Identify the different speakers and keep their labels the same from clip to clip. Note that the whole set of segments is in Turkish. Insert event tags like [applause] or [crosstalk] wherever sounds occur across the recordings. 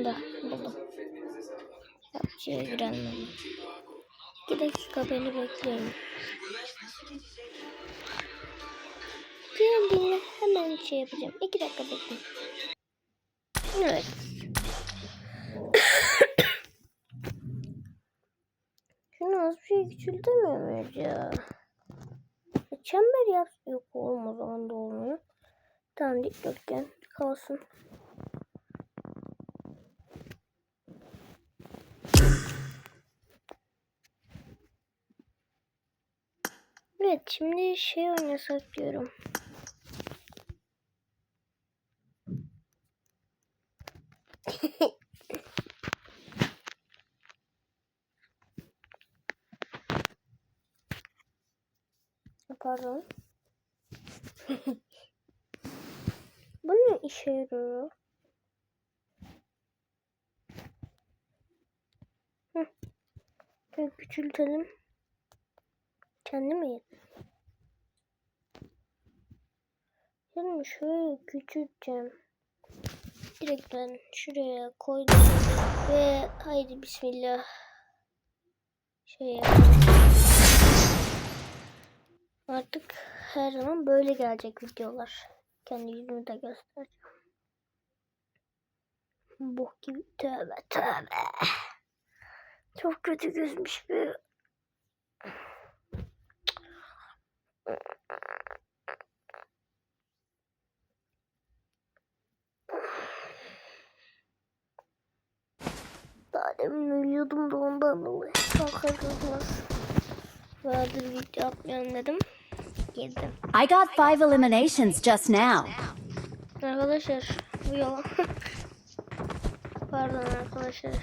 Speaker 1: Bunda buldum. PUBG'ye girenler. 2 dakika beni bekleyin. Geldiğinde hemen şey yapacağım. 2 dakika bekleyin. Evet. [coughs] Şunu az bir şey küçültemiyor ya? Çember yap. Yok oğlum o zaman da olmuyor. Tamam dikdörtgen kalsın. Evet şimdi şey oynasak diyorum. [laughs] Pardon. [laughs] Bu ne işe yarıyor? Şöyle küçültelim. Kendi mi yedin? Şimdi şöyle küçülteceğim. Direkt ben şuraya koydum. Ve haydi bismillah. Şey yapalım. Artık her zaman böyle gelecek videolar. Kendi yüzümü de göstereceğim. Bok gibi tövbe tövbe. Çok kötü gözmüş bu. Daha demin uyuyordum da ondan dolayı kalkarız. Vardır video atmayalım dedim. Girdim.
Speaker 2: I got five eliminations just now.
Speaker 1: Arkadaşlar bu yalan. [laughs] Pardon arkadaşlar.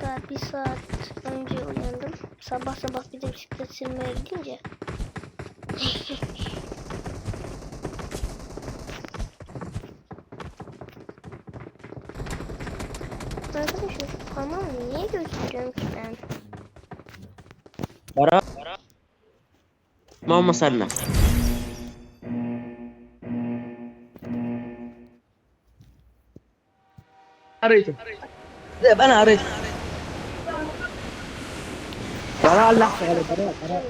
Speaker 1: Daha bir saat önce uyandım. Sabah sabah bir de bisiklet sürmeye gidince. [laughs] Arkadaşlar parmağımı niye gösteriyorum ki ben?
Speaker 3: Para. Mama senle. Arayacağım. De ben arayacağım. Bana Allah söyle bana bana.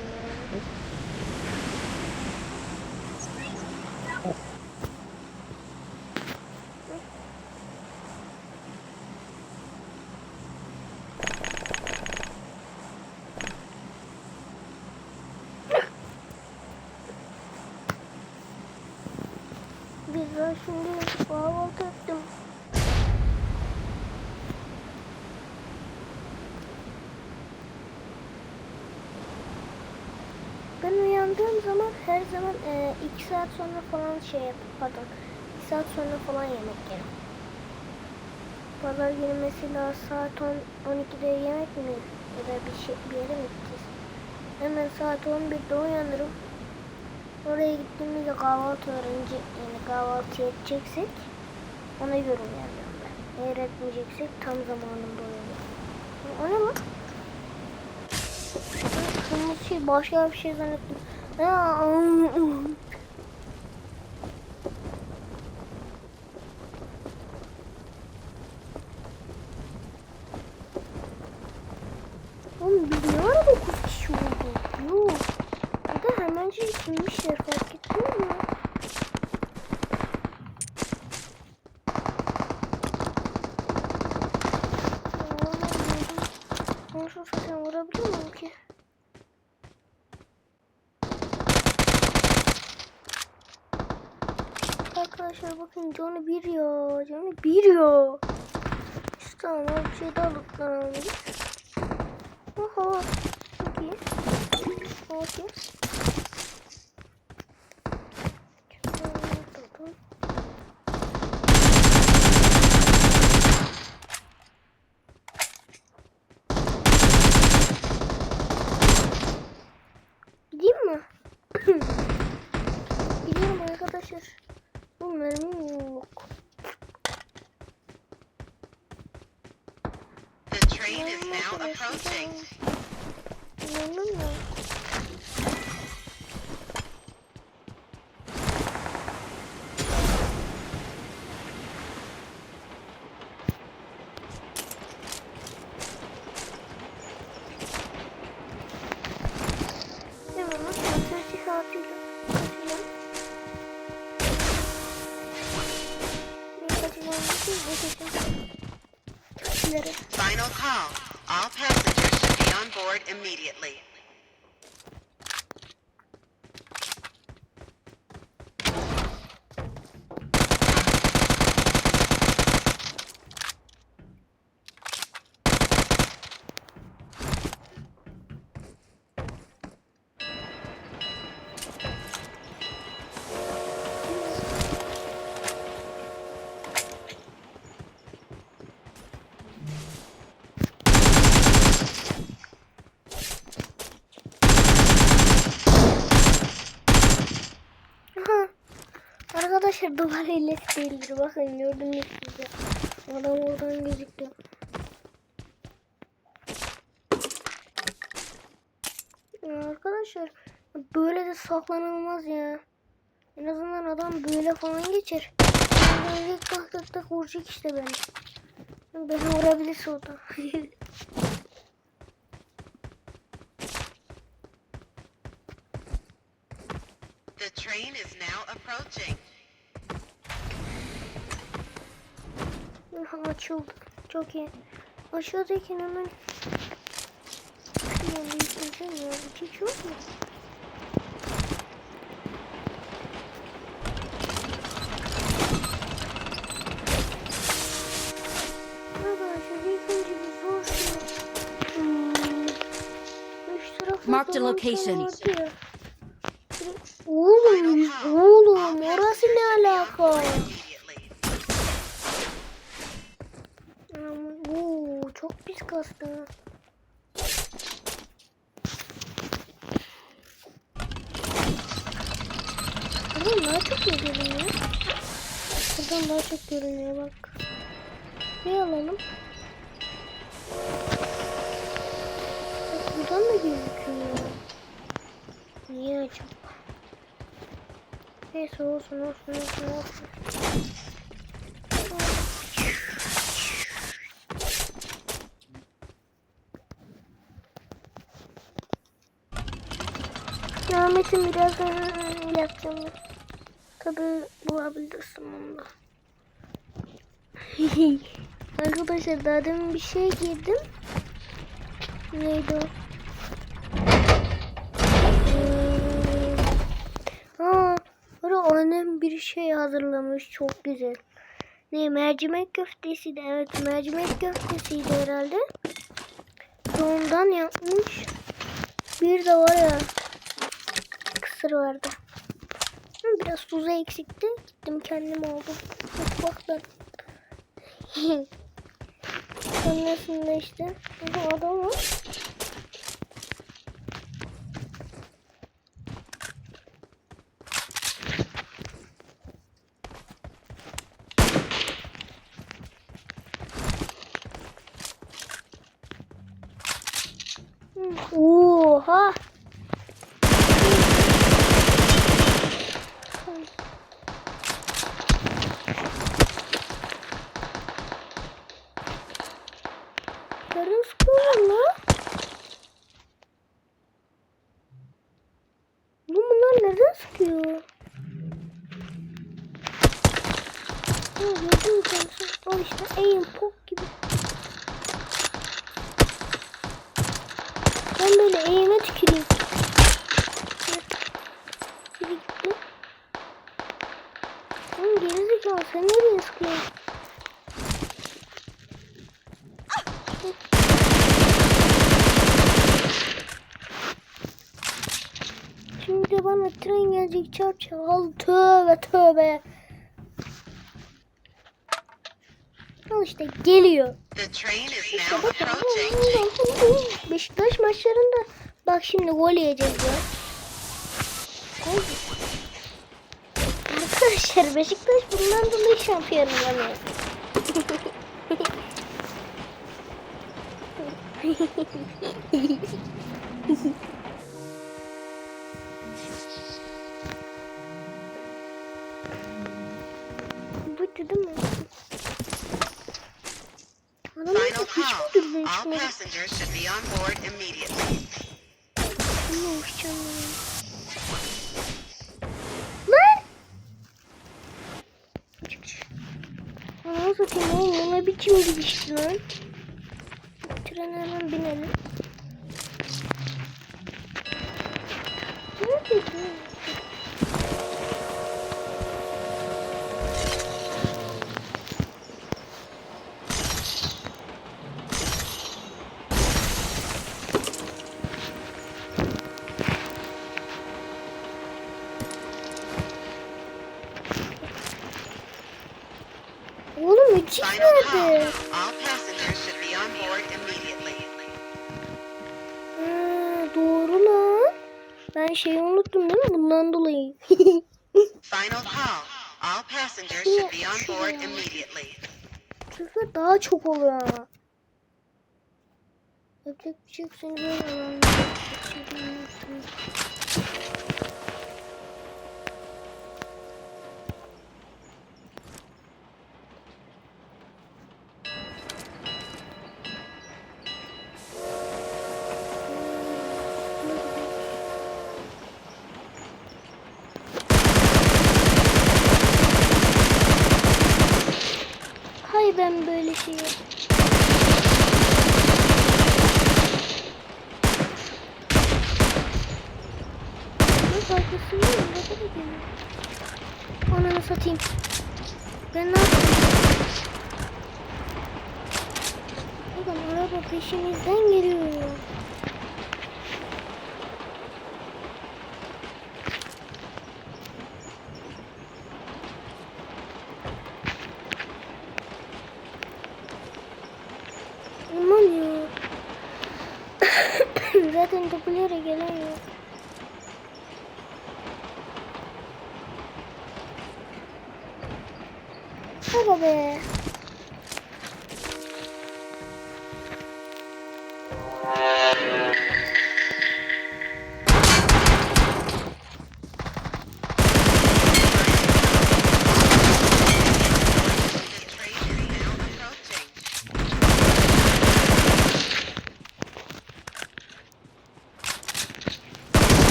Speaker 1: Güzel şimdi kahvaltı ettim. Ben uyandığım zaman her zaman 2 saat sonra falan şey yap, pardon 2 saat sonra falan yemek yerim. Pazar günü mesela saat 10, 12'de yemek mi ya da bir şey bir yere mi gideceğiz? Hemen saat 11'de uyanırım. Oraya gittiğimizde kahvaltı öğrenci yani kahvaltı edeceksek ona göre uyanıyorum ben. Eğer etmeyeceksek tam zamanında uyanıyorum. O ne lan? Kırmızı şey başka bir şey zannettim. Ya, Oğlum biz ne ara 9 kişi olduk? Yok. Bir de hemencik inmişler fark ettin mi? Ben şu zaten vurabiliyor muyum ki? Bakın canı bir ya. Canı bir ya. İşte tamam bir şey daha alıp Oha. Çok iyi. Okey.
Speaker 4: Now approaching.
Speaker 1: Duvar hilesi değildir. Bakın gördünüz size. Adam oradan gözüktü. Ya arkadaşlar böyle de saklanılmaz ya. En azından adam böyle falan geçer. Böyle tak tak tak vuracak işte beni. Beni vurabilirse o da. [laughs]
Speaker 4: The train is now approaching.
Speaker 1: Açıldı. Çok iyi. Aşağıdayken hemen büyüteceğim ya. Hiç yok mu? Bir
Speaker 2: Marked a location.
Speaker 1: ya. Oğlum, oğlum orası ne alaka?
Speaker 4: Immediately.
Speaker 1: Aman, Oo, çok pis kastı. Buradan daha çok mu görünüyor? Buradan daha çok görünüyor bak. Ne alalım? Bak buradan da gözüküyor. Niye acaba? Neyse olsun olsun olsun olsun. Ahmet'in birazdan yapacağım. Tabi bulabilirsin onu da. [laughs] Arkadaşlar daha demin bir şey girdim. Neydi o? Aa, orada annem bir şey hazırlamış çok güzel. Ne mercimek köftesiydi evet mercimek köftesiydi herhalde. Ondan yapmış. Bir de var ya kısır vardı. Biraz tuzu eksikti. Gittim kendim aldım. Mutfaktan. [laughs] Sonrasında işte bu adam. Aim pok gibi. Ben böyle aim'e tüküreyim. Biri gitti. Oğlum gerizekalı sen nereye sıkıyorsun? Şimdi bana tren gelecek çarpacak. Al tövbe tövbe. İşte geliyor. İşte
Speaker 4: now
Speaker 1: bak.
Speaker 4: approaching.
Speaker 1: Beşiktaş maçlarında bak şimdi gol yiyeceğiz ya. Gol. Arkadaşlar Beşiktaş bundan dolayı şampiyon olamıyor. Buydu değil mi? Adamın
Speaker 4: Final
Speaker 1: hiç mi
Speaker 4: call.
Speaker 1: dürbün
Speaker 4: All
Speaker 1: çıkmadı?
Speaker 4: passengers should be on board immediately.
Speaker 1: Ne uçacağım ben? Lan! Aa, satayım oğlum o ne biçim gidişti lan. Trene hemen binelim. Ben şeyi unuttum değil mi? Bundan dolayı.
Speaker 4: Final call. All passengers should be on board immediately.
Speaker 1: Küfür daha çok oluyor ama. Yapacak bir şey yok seni böyle alalım. Hay ben böyle şey Nasıl arkasındayım? Ne kadar geliyor? Ananı satayım. Ben ne yapayım? Adam araba peşimizden geliyor. Aman ya. Dublere gelen yok. Aga be.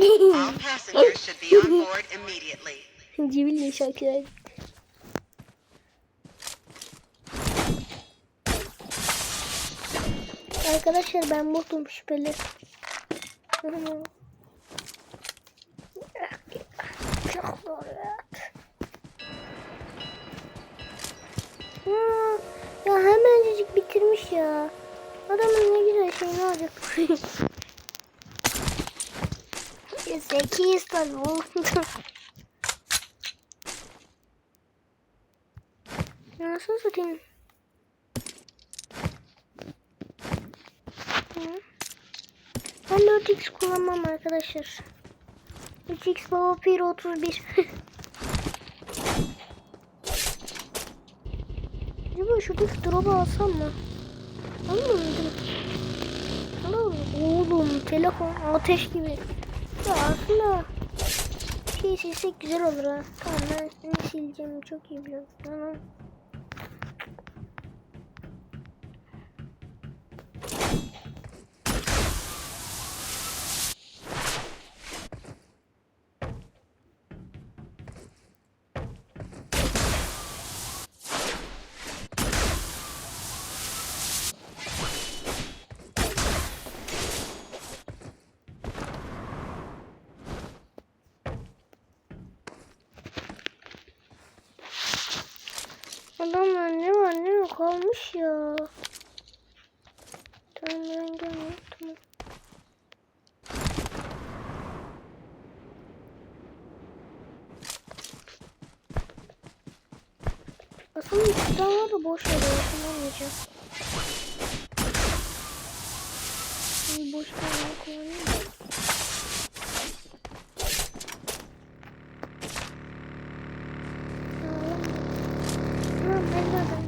Speaker 4: All passengers should be on board immediately.
Speaker 1: Cibille şarkılar. Arkadaşlar ben mutluyum şüpheli. Çok zor. Ya, ya hemencecik bitirmiş ya. Adamın ne güzel şeyini alacak. 8 tabii oldu. Nasıl satayım? Ben 4x kullanmam arkadaşlar. 3x baba pir 31. [laughs] Acaba şuradaki drop'u alsam mı? Alır mıydım? Alır Oğlum telefon ateş gibi. Ya aslında şey silsek güzel olur ha. Tamam ben sileceğimi çok iyi biliyorum. Tamam. Var ne yok kalmış ya. Tamam ben gelmiyorum. Tamam. Aslında var da boş ya. Kullanmayacağım. Boş ver ya Bye.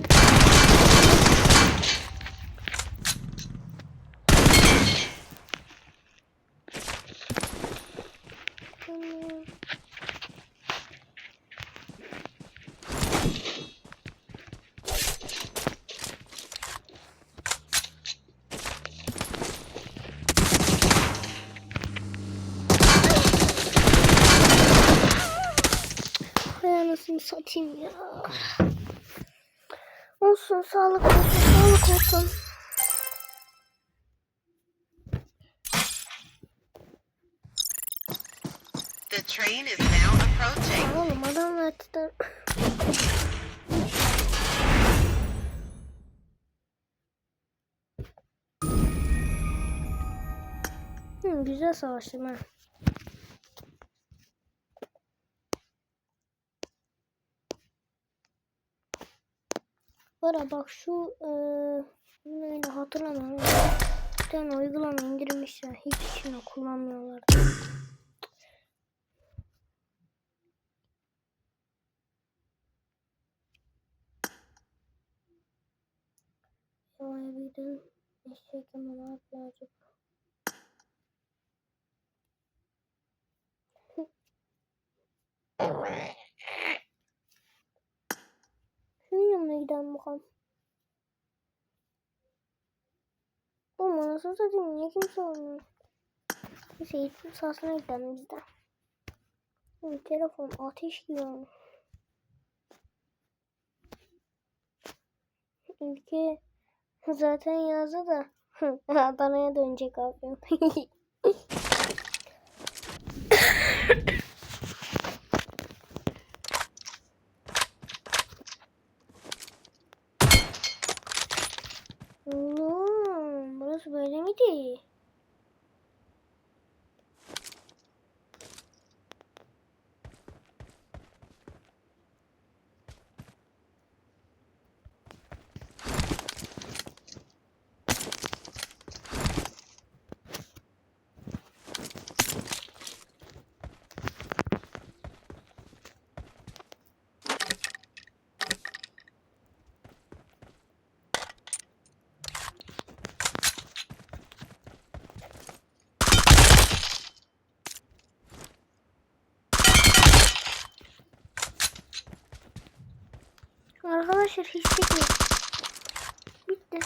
Speaker 1: Olsun sağlık olsun sağlık olsun.
Speaker 4: The train is now approaching.
Speaker 1: Oğlum adam zaten... Hı, güzel savaştım ha. Ya bak şu eee neydi hatırlamıyorum. Bir tane uygulama indirmişler. Hiç içine kullanmıyorlar. Vay bir de eşek ama ne yapıyor Şunun yanına gidelim bakalım. Oğlum anasını satayım niye kimse olmuyor? Neyse eğitim sahasına gidelim biz de. Telefon ateş gibi olmuş. Ülke zaten yazdı da [laughs] Adana'ya dönecek abi. [laughs] Oğlum burası böyle miydi? Arkadaşlar hiç çekmiyor. Bitti.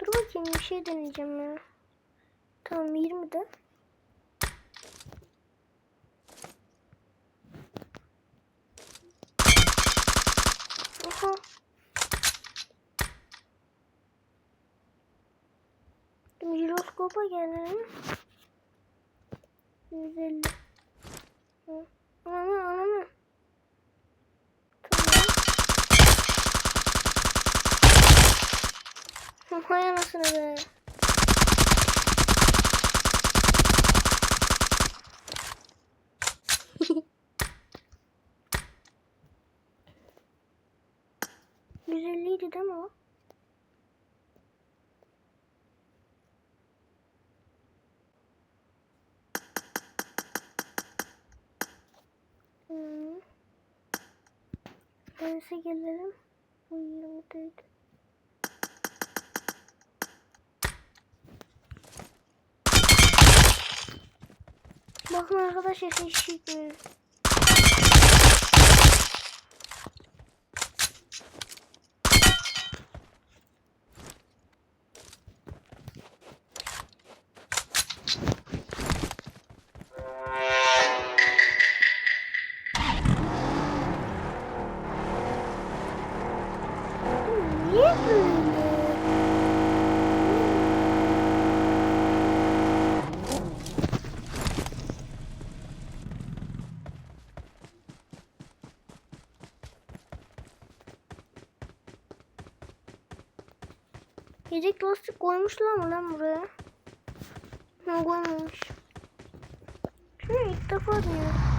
Speaker 1: Dur bakayım bir şey deneyeceğim ya. Tamam 20 de. Oha. Şimdi jiroskopa gelelim. 150. Hı. Ananı ananı. Tamam. Hay anasını be. [laughs] Güzelliydi değil mi o? Hmm. Neyse gelelim. Bu 20'deydi. Bakın arkadaşlar hiç çıkmıyor. Yedek lastik koymuşlar mı lan buraya? Ne koymamış. Şunu ilk defa diyor.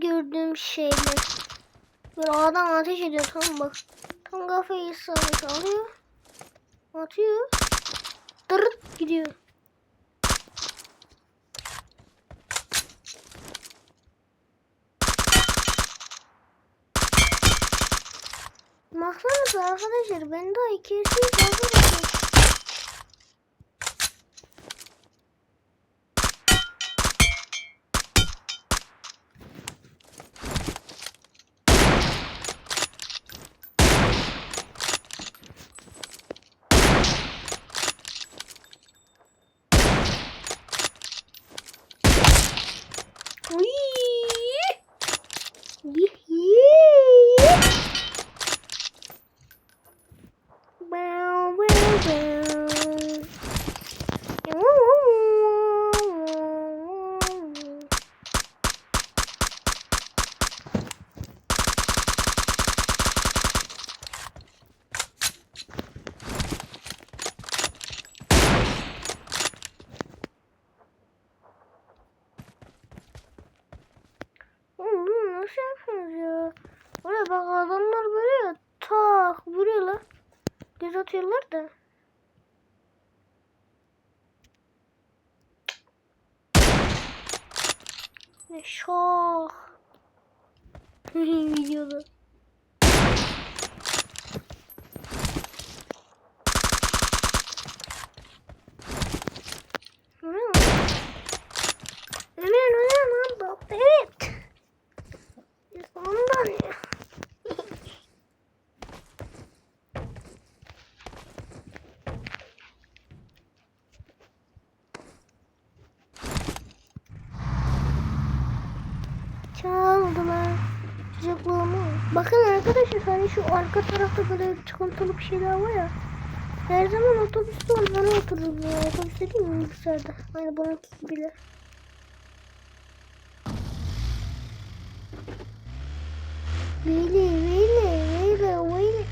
Speaker 1: gördüğüm şeyler. Böyle adam ateş ediyor tam bak. Tam kafayı sabit alıyor. Atıyor. Dırıt gidiyor. Baksanıza arkadaşlar ben daha 200 fazla atıyorlar da. Ne şok. [laughs] Videoda. O ne lan? Ömer o ne lan bak evet. Ondan ya. Çaldılar çocukluğumu. Bakın arkadaşlar hani şu arka tarafta böyle çıkıntılı bir şeyler var ya. Her zaman otobüste onlara otururuz ya. Otobüste değil mi bilgisayarda? Aynı bununki gibiler. Böyle böyle böyle.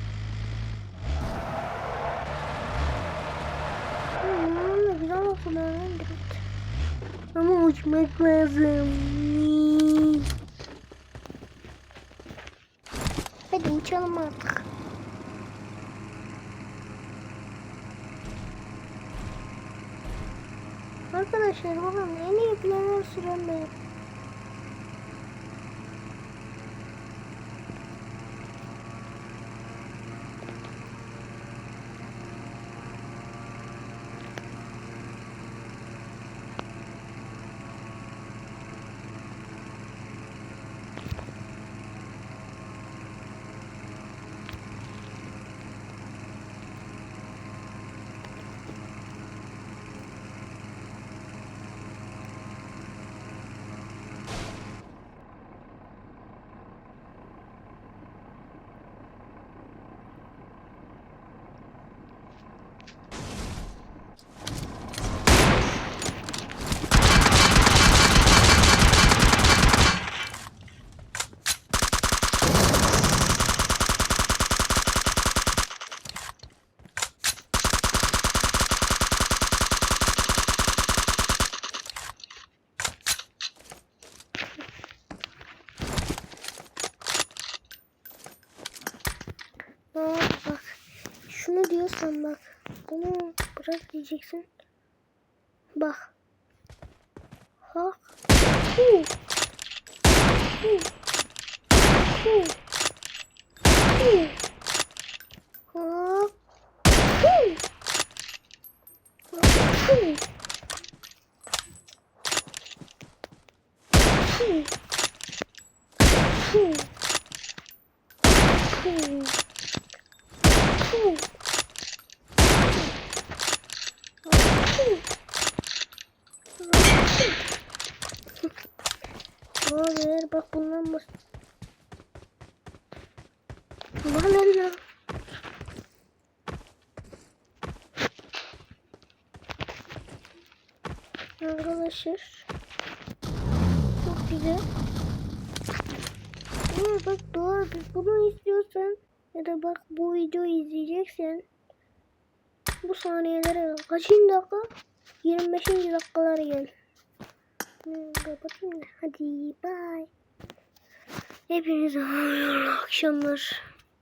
Speaker 1: Hmm, ne güzel okular. Ama uçmak lazım. Hadi uçalım artık. Arkadaşlar bakın en iyi planlar süren benim. Aa, bak şunu diyorsan bak bunu bırak diyeceksin. Bak. Hak. Hu. Hu. Hu. Hu. Hak. Hu. Hak. Hu. Hu. Hu. Hu. Hu. Hayır bak bundan. Bana ne ya? Arkadaşlar. Çok güzel. Ama bak doğru bunu istiyorsan ya da bak bu videoyu izleyeceksen bu saniyelere kaçıncı dakika? 25. dakikalara gel. Kapatayım. Hadi bye. Hepinize hayırlı akşamlar.